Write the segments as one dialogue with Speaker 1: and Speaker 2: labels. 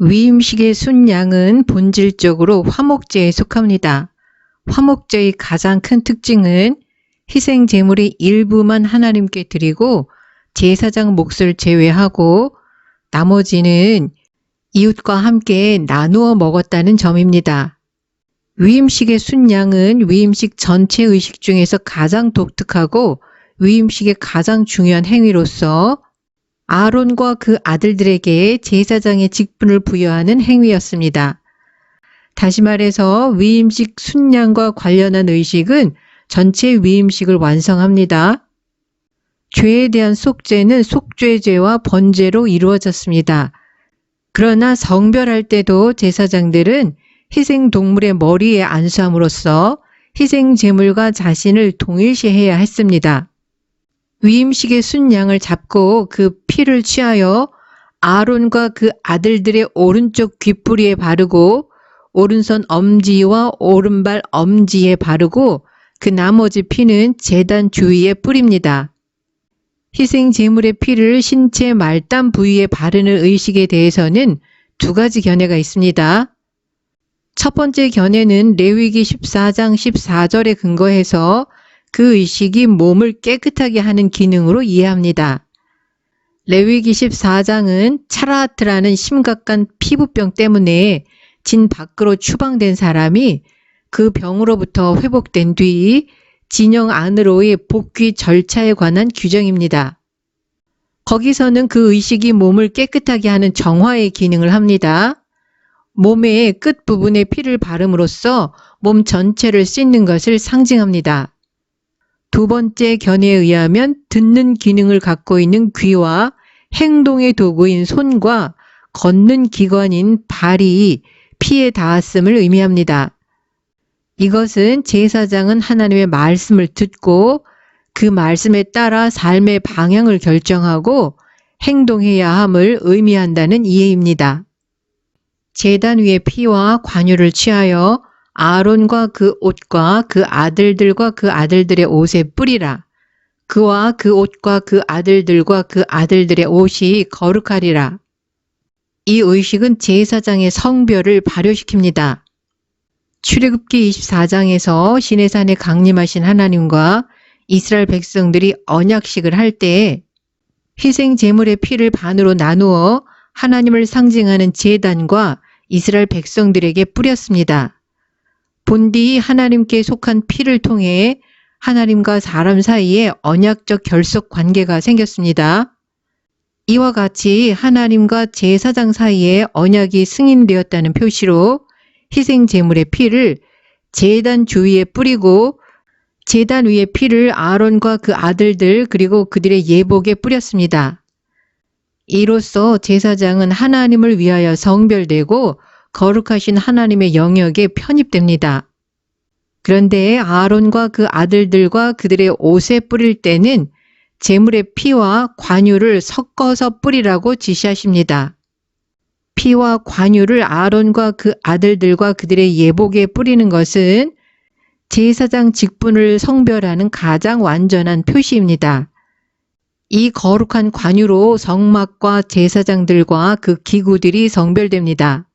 Speaker 1: 위임식의 순양은 본질적으로 화목제에 속합니다. 화목제의 가장 큰 특징은 희생 제물의 일부만 하나님께 드리고 제사장 몫을 제외하고 나머지는 이웃과 함께 나누어 먹었다는 점입니다. 위임식의 순양은 위임식 전체 의식 중에서 가장 독특하고 위임식의 가장 중요한 행위로서 아론과 그 아들들에게 제사장의 직분을 부여하는 행위였습니다. 다시 말해서 위임식 순양과 관련한 의식은 전체 위임식을 완성합니다. 죄에 대한 속죄는 속죄죄와 번제로 이루어졌습니다. 그러나 성별할 때도 제사장들은 희생 동물의 머리에 안수함으로써 희생 제물과 자신을 동일시해야 했습니다. 위임식의 순양을 잡고 그 피를 취하여 아론과 그 아들들의 오른쪽 귓부리에 바르고 오른손 엄지와 오른발 엄지에 바르고 그 나머지 피는 재단 주위에 뿌립니다. 희생 제물의 피를 신체 말단 부위에 바르는 의식에 대해서는 두 가지 견해가 있습니다. 첫 번째 견해는 레위기 14장 14절에 근거해서 그 의식이 몸을 깨끗하게 하는 기능으로 이해합니다. 레위기 14장은 차라하트라는 심각한 피부병 때문에 진 밖으로 추방된 사람이 그 병으로부터 회복된 뒤 진영 안으로의 복귀 절차에 관한 규정입니다. 거기서는 그 의식이 몸을 깨끗하게 하는 정화의 기능을 합니다. 몸의 끝부분에 피를 바름으로써 몸 전체를 씻는 것을 상징합니다. 두 번째 견해에 의하면 듣는 기능을 갖고 있는 귀와 행동의 도구인 손과 걷는 기관인 발이 피에 닿았음을 의미합니다. 이것은 제사장은 하나님의 말씀을 듣고 그 말씀에 따라 삶의 방향을 결정하고 행동해야 함을 의미한다는 이해입니다. 제단 위에 피와 관유를 취하여 아론과 그 옷과 그 아들들과 그 아들들의 옷에 뿌리라. 그와 그 옷과 그 아들들과 그 아들들의 옷이 거룩하리라. 이 의식은 제사장의 성별을 발효시킵니다. 출애굽기 24장에서 시내산에 강림하신 하나님과 이스라엘 백성들이 언약식을 할때 희생 제물의 피를 반으로 나누어 하나님을 상징하는 제단과 이스라엘 백성들에게 뿌렸습니다. 본디 하나님께 속한 피를 통해 하나님과 사람 사이에 언약적 결속 관계가 생겼습니다. 이와 같이 하나님과 제사장 사이에 언약이 승인되었다는 표시로 희생 제물의 피를 제단 주위에 뿌리고 제단 위에 피를 아론과 그 아들들 그리고 그들의 예복에 뿌렸습니다. 이로써 제사장은 하나님을 위하여 성별되고 거룩하신 하나님의 영역에 편입됩니다. 그런데 아론과 그 아들들과 그들의 옷에 뿌릴 때는 제물의 피와 관유를 섞어서 뿌리라고 지시하십니다. 피와 관유를 아론과 그 아들들과 그들의 예복에 뿌리는 것은 제사장 직분을 성별하는 가장 완전한 표시입니다. 이 거룩한 관유로 성막과 제사장들과 그 기구들이 성별됩니다.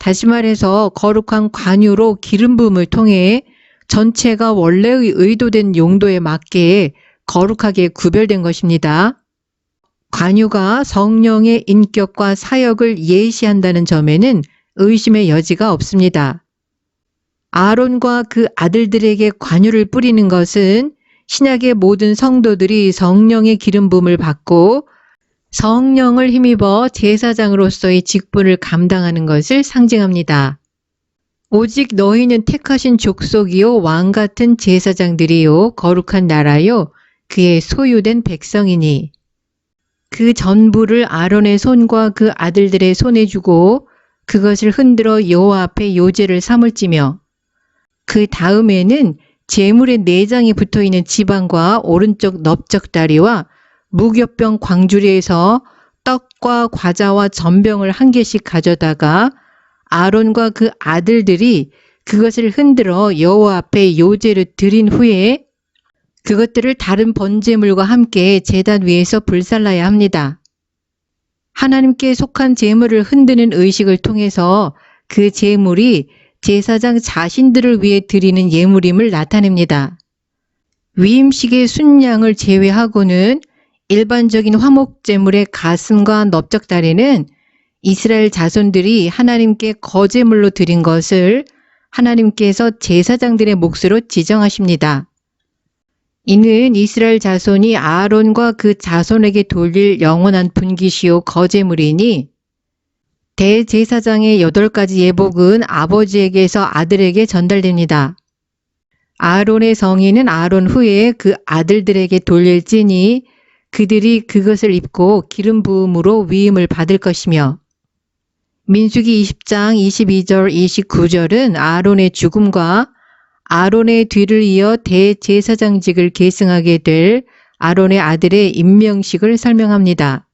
Speaker 1: 다시 말해서 거룩한 관유로 기름 부음을 통해 전체가 원래의 의도된 용도에 맞게 거룩하게 구별된 것입니다. 관유가 성령의 인격과 사역을 예시한다는 점에는 의심의 여지가 없습니다. 아론과 그 아들들에게 관유를 뿌리는 것은 신약의 모든 성도들이 성령의 기름 부음을 받고 성령을 힘입어 제사장으로서의 직분을 감당하는 것을 상징합니다. 오직 너희는 택하신 족속이요 왕 같은 제사장들이요 거룩한 나라요 그의 소유된 백성이니 그 전부를 아론의 손과 그 아들들의 손에 주고 그것을 흔들어 여호와 앞에 요제를 삼을지며 그 다음에는 제물의 내장이 붙어 있는 지방과 오른쪽 넓적 다리와 무교병 광주리에서 떡과 과자와 전병을 한 개씩 가져다가 아론과 그 아들들이 그것을 흔들어 여호와 앞에 요제를 드린 후에 그것들을 다른 번제물과 함께 제단 위에서 불살라야 합니다. 하나님께 속한 제물을 흔드는 의식을 통해서 그 제물이 제사장 자신들을 위해 드리는 예물임을 나타냅니다. 위임식의 순양을 제외하고는 일반적인 화목 제물의 가슴과 넓적다리는 이스라엘 자손들이 하나님께 거제물로 드린 것을 하나님께서 제사장들의 몫으로 지정하십니다. 이는 이스라엘 자손이 아론과 그 자손에게 돌릴 영원한 분기시요 거제물이니 대제사장의 여덟 가지 예복은 아버지에게서 아들에게 전달됩니다. 아론의 성인은 아론 후에 그 아들들에게 돌릴지니 그들이 그것을 입고 기름 부음으로 위임을 받을 것이며 민수기 20장 22절 29절은 아론의 죽음과 아론의 뒤를 이어 대제사장직을 계승하게 될 아론의 아들의 임명식을 설명합니다.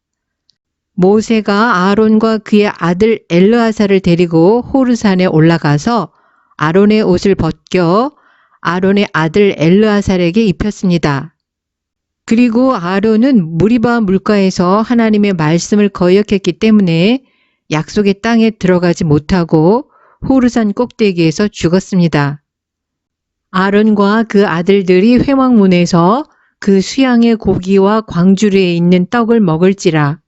Speaker 1: 모세가 아론과 그의 아들 엘르아사를 데리고 호르산에 올라가서 아론의 옷을 벗겨 아론의 아들 엘르아살에게 입혔습니다. 그리고 아론은 무리바 물가에서 하나님의 말씀을 거역했기 때문에 약속의 땅에 들어가지 못하고 호르산 꼭대기에서 죽었습니다. 아론과 그 아들들이 회막문에서 그 수양의 고기와 광주리에 있는 떡을 먹을지라.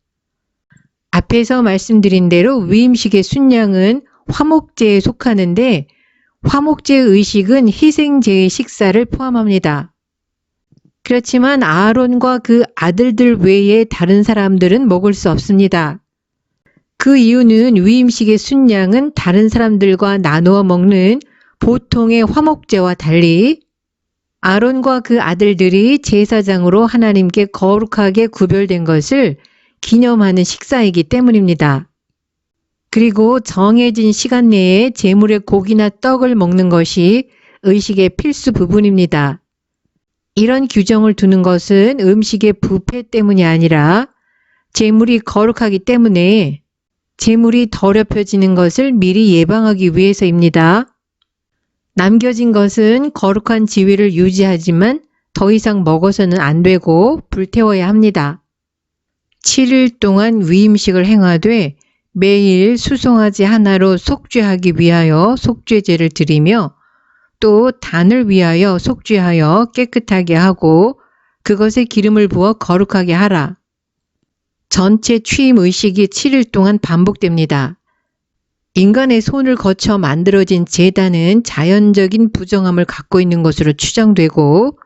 Speaker 1: 앞에서 말씀드린 대로 위임식의 순양은 화목제에 속하는데 화목제 의식은 희생제의 식사를 포함합니다. 그렇지만 아론과 그 아들들 외에 다른 사람들은 먹을 수 없습니다. 그 이유는 위임식의 순양은 다른 사람들과 나누어 먹는 보통의 화목제와 달리 아론과 그 아들들이 제사장으로 하나님께 거룩하게 구별된 것을 기념하는 식사이기 때문입니다. 그리고 정해진 시간 내에 제물의 고기나 떡을 먹는 것이 의식의 필수 부분입니다. 이런 규정을 두는 것은 음식의 부패 때문이 아니라 제물이 거룩하기 때문에 제물이 더럽혀지는 것을 미리 예방하기 위해서입니다. 남겨진 것은 거룩한 지위를 유지하지만 더 이상 먹어서는 안 되고 불태워야 합니다. 7일 동안 위임식을 행하되 매일 수송아지 하나로 속죄하기 위하여 속죄제를 드리며 또 단을 위하여 속죄하여 깨끗하게 하고 그것에 기름을 부어 거룩하게 하라. 전체 취임 의식이 7일 동안 반복됩니다. 인간의 손을 거쳐 만들어진 재단은 자연적인 부정함을 갖고 있는 것으로 추정되고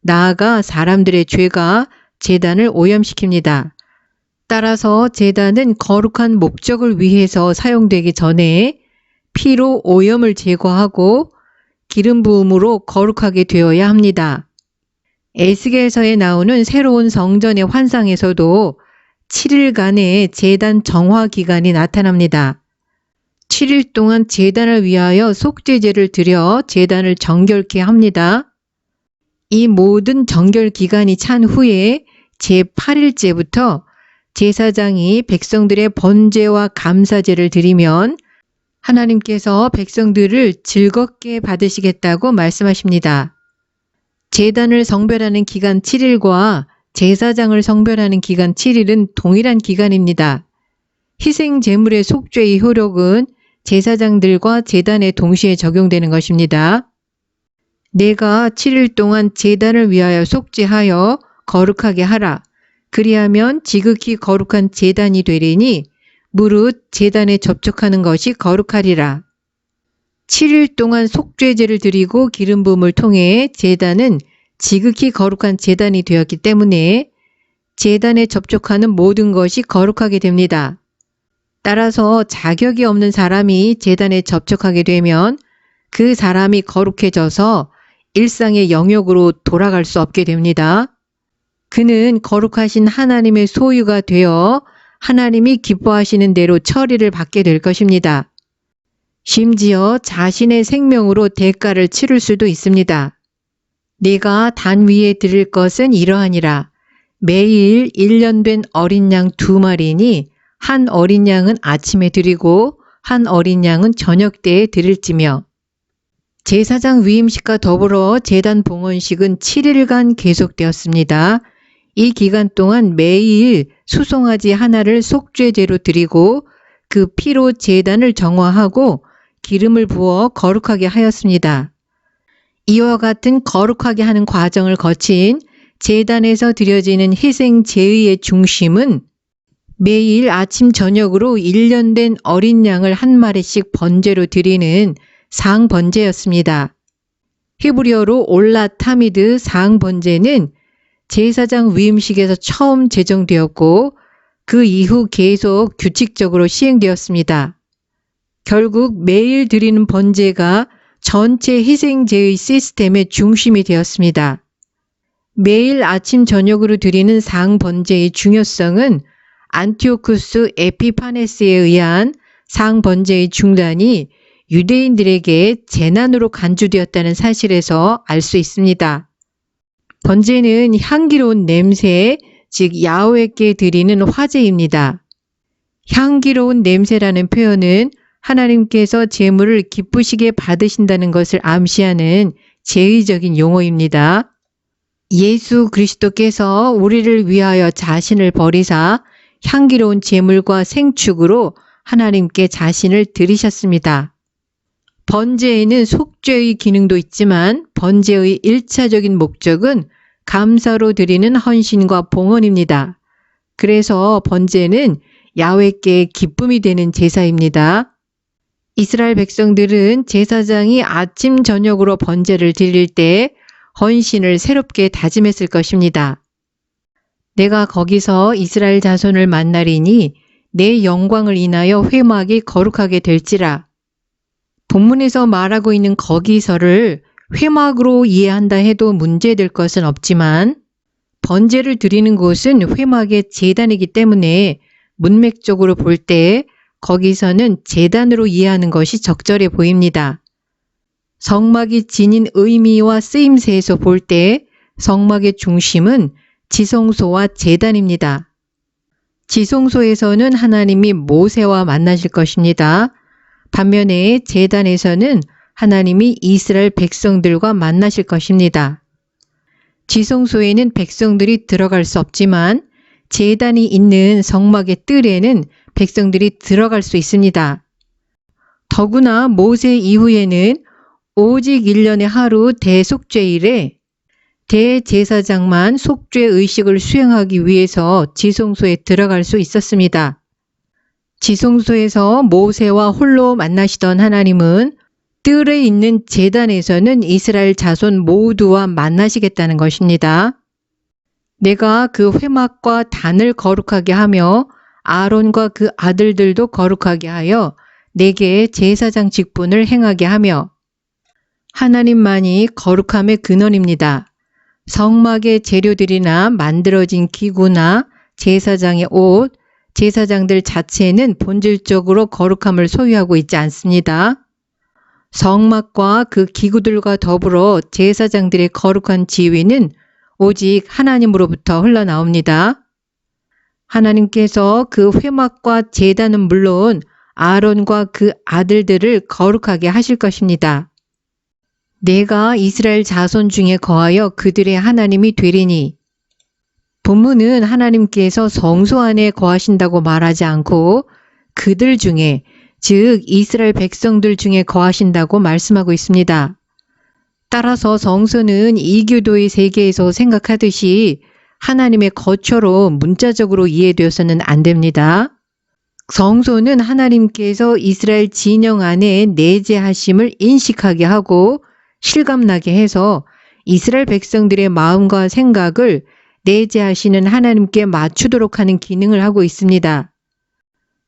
Speaker 1: 나아가 사람들의 죄가 재단을 오염시킵니다. 따라서 재단은 거룩한 목적을 위해서 사용되기 전에 피로 오염을 제거하고 기름 부음으로 거룩하게 되어야 합니다. 에스겔서에 나오는 새로운 성전의 환상에서도 7일간의 재단 정화 기간이 나타납니다. 7일 동안 재단을 위하여 속죄제를 드려 재단을 정결케 합니다. 이 모든 정결 기간이 찬 후에 제8일째부터 제사장이 백성들의 번제와 감사제를 드리면 하나님께서 백성들을 즐겁게 받으시겠다고 말씀하십니다. 재단을 성별하는 기간 7일과 제사장을 성별하는 기간 7일은 동일한 기간입니다. 희생 제물의 속죄의 효력은 제사장들과 재단에 동시에 적용되는 것입니다. 내가 7일 동안 재단을 위하여 속죄하여 거룩하게 하라. 그리하면 지극히 거룩한 재단이 되리니 무릇 재단에 접촉하는 것이 거룩하리라. 7일 동안 속죄제를 드리고 기름 부음을 통해 재단은 지극히 거룩한 재단이 되었기 때문에 재단에 접촉하는 모든 것이 거룩하게 됩니다. 따라서 자격이 없는 사람이 재단에 접촉하게 되면 그 사람이 거룩해져서 일상의 영역으로 돌아갈 수 없게 됩니다. 그는 거룩하신 하나님의 소유가 되어 하나님이 기뻐하시는 대로 처리를 받게 될 것입니다. 심지어 자신의 생명으로 대가를 치를 수도 있습니다. 네가 단 위에 드릴 것은 이러하니라. 매일 1년 된 어린 양 두 마리니 한 어린 양은 아침에 드리고 한 어린 양은 저녁 때에 드릴지며 제사장 위임식과 더불어 재단 봉헌식은 7일간 계속되었습니다. 이 기간 동안 매일 수송아지 하나를 속죄제로 드리고 그 피로 제단을 정화하고 기름을 부어 거룩하게 하였습니다. 이와 같은 거룩하게 하는 과정을 거친 제단에서 드려지는 희생 제의의 중심은 매일 아침 저녁으로 1년 된 어린 양을 한 마리씩 번제로 드리는 상번제였습니다. 히브리어로 올라타미드 상번제는 제사장 위임식에서 처음 제정되었고 그 이후 계속 규칙적으로 시행되었습니다. 결국 매일 드리는 번제가 전체 희생제의 시스템의 중심이 되었습니다. 매일 아침 저녁으로 드리는 상번제의 중요성은 안티오쿠스 에피파네스에 의한 상번제의 중단이 유대인들에게 재난으로 간주되었다는 사실에서 알 수 있습니다. 번제는 향기로운 냄새, 즉 야훼께 드리는 화제입니다. 향기로운 냄새라는 표현은 하나님께서 제물을 기쁘시게 받으신다는 것을 암시하는 제의적인 용어입니다. 예수 그리스도께서 우리를 위하여 자신을 버리사 향기로운 제물과 생축으로 하나님께 자신을 드리셨습니다. 번제에는 속죄의 기능도 있지만 번제의 1차적인 목적은 감사로 드리는 헌신과 봉헌입니다. 그래서 번제는 야훼께 기쁨이 되는 제사입니다. 이스라엘 백성들은 제사장이 아침 저녁으로 번제를 드릴 때 헌신을 새롭게 다짐했을 것입니다. 내가 거기서 이스라엘 자손을 만나리니 내 영광을 인하여 회막이 거룩하게 될지라. 본문에서 말하고 있는 거기서를 회막으로 이해한다 해도 문제될 것은 없지만 번제를 드리는 곳은 회막의 재단이기 때문에 문맥적으로 볼 때 거기서는 재단으로 이해하는 것이 적절해 보입니다. 성막이 지닌 의미와 쓰임새에서 볼 때 성막의 중심은 지성소와 재단입니다. 지성소에서는 하나님이 모세와 만나실 것입니다. 반면에 재단에서는 하나님이 이스라엘 백성들과 만나실 것입니다. 지성소에는 백성들이 들어갈 수 없지만 재단이 있는 성막의 뜰에는 백성들이 들어갈 수 있습니다. 더구나 모세 이후에는 오직 1년에 하루 대속죄일에 대제사장만 속죄 의식을 수행하기 위해서 지성소에 들어갈 수 있었습니다. 지성소에서 모세와 홀로 만나시던 하나님은 뜰에 있는 재단에서는 이스라엘 자손 모두와 만나시겠다는 것입니다. 내가 그 회막과 단을 거룩하게 하며 아론과 그 아들들도 거룩하게 하여 내게 제사장 직분을 행하게 하며 하나님만이 거룩함의 근원입니다. 성막의 재료들이나 만들어진 기구나 제사장의 옷, 제사장들 자체는 본질적으로 거룩함을 소유하고 있지 않습니다. 성막과 그 기구들과 더불어 제사장들의 거룩한 지위는 오직 하나님으로부터 흘러나옵니다. 하나님께서 그 회막과 제단은 물론 아론과 그 아들들을 거룩하게 하실 것입니다. 내가 이스라엘 자손 중에 거하여 그들의 하나님이 되리니 본문은 하나님께서 성소 안에 거하신다고 말하지 않고 그들 중에 즉 이스라엘 백성들 중에 거하신다고 말씀하고 있습니다. 따라서 성소는 이교도의 세계에서 생각하듯이 하나님의 거처로 문자적으로 이해되어서는 안 됩니다. 성소는 하나님께서 이스라엘 진영 안에 내재하심을 인식하게 하고 실감나게 해서 이스라엘 백성들의 마음과 생각을 내재하시는 하나님께 맞추도록 하는 기능을 하고 있습니다.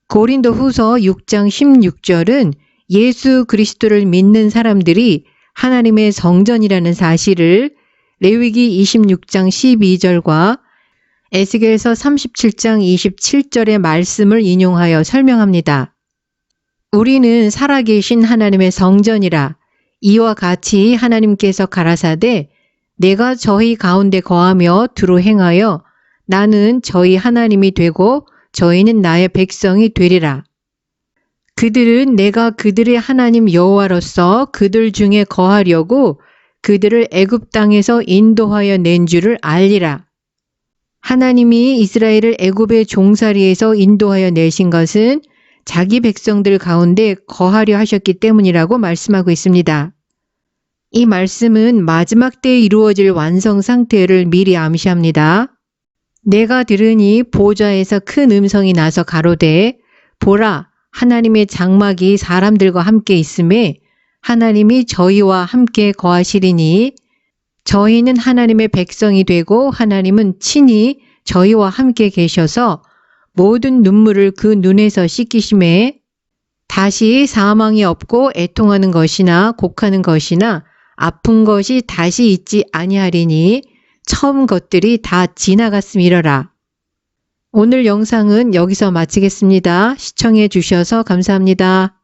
Speaker 1: 고린도 후서 6장 16절은 예수 그리스도를 믿는 사람들이 하나님의 성전이라는 사실을 레위기 26장 12절과 에스겔서 37장 27절의 말씀을 인용하여 설명합니다. 우리는 살아계신 하나님의 성전이라 이와 같이 하나님께서 가라사대 내가 저희 가운데 거하며 두루 행하여 나는 저희 하나님이 되고 저희는 나의 백성이 되리라. 그들은 내가 그들의 하나님 여호와로서 그들 중에 거하려고 그들을 애굽 땅에서 인도하여 낸 줄을 알리라. 하나님이 이스라엘을 애굽의 종살이에서 인도하여 내신 것은 자기 백성들 가운데 거하려 하셨기 때문이라고 말씀하고 있습니다. 이 말씀은 마지막 때에 이루어질 완성 상태를 미리 암시합니다. 내가 들으니 보좌에서 큰 음성이 나서 가로되 보라 하나님의 장막이 사람들과 함께 있음에 하나님이 저희와 함께 거하시리니 저희는 하나님의 백성이 되고 하나님은 친히 저희와 함께 계셔서 모든 눈물을 그 눈에서 씻기심에 다시 사망이 없고 애통하는 것이나 곡하는 것이나 아픈 것이 다시 있지 아니하리니 처음 것들이 다 지나갔음 이러라. 오늘 영상은 여기서 마치겠습니다. 시청해 주셔서 감사합니다.